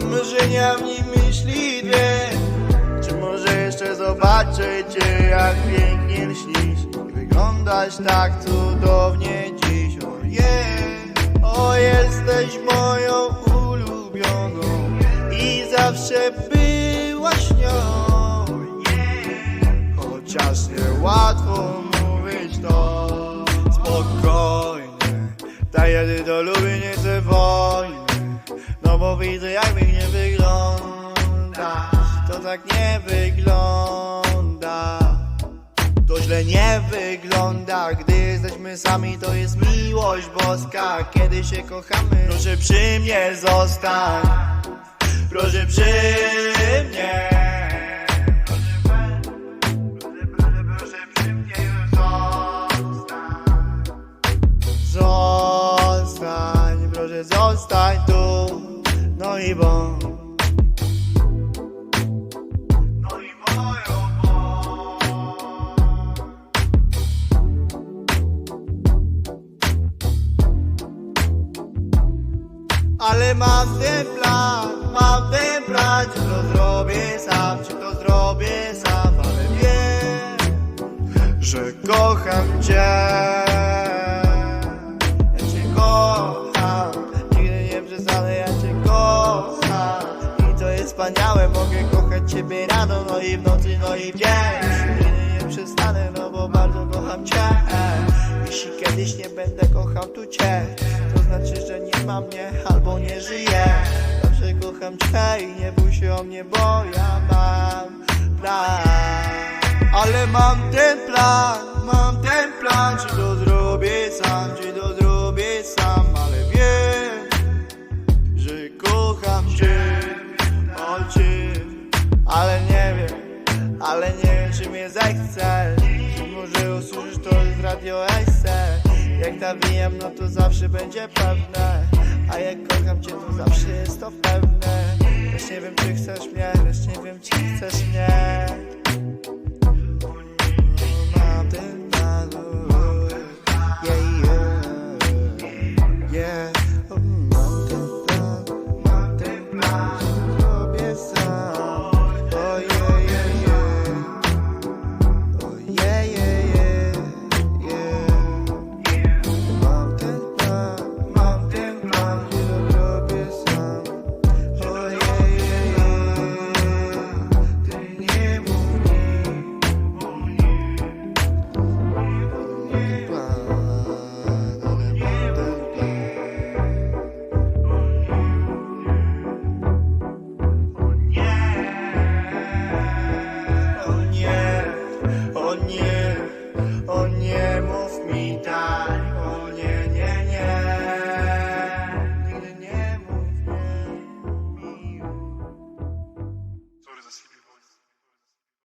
Mam marzenia w nim myśli dwie. Czy może jeszcze zobaczę cię jak pięknie lśnisz? I wyglądasz tak cudownie dziś. O yeah, o jesteś moją ulubioną I zawsze byłaś nią. Chociaż nie łatwo mówić to. Spokojnie Tak ja ty lubię, nie chcę No bo widzę jak pięknie wygląda To tak nie wygląda to źle nie wygląda, gdy jesteśmy sami, to jest miłość boska. Kiedy się kochamy, proszę przy mnie zostań. Proszę przy mnie. Zostań, proszę zostań tu. No i bądź. Ale mam ten plan, mam ten Czy to zrobię sam, czy to zrobię sam Ale wiem, że kocham Cię Ciebie rano No i w nocy, no i w dzień. Nigdy nie przestanę, no bo bardzo kocham Cię. Jeśli kiedyś nie będę kochał tu Cię. To znaczy, że nie ma mnie albo nie żyję. Zawsze kocham Cię i nie bój się o mnie, bo ja mam plan. Ale mam ten plan, mam ten plan Czy to zrobię sam, ale nie wiem czy mnie zechcesz. Może usłyszysz to z radio SE Jak nawijam no to zawsze będzie pewne. A jak kocham cię to zawsze jest to pewne. Lecz nie wiem czy chcesz mnie, lecz nie wiem czy chcesz mnie O nie, mów mi tak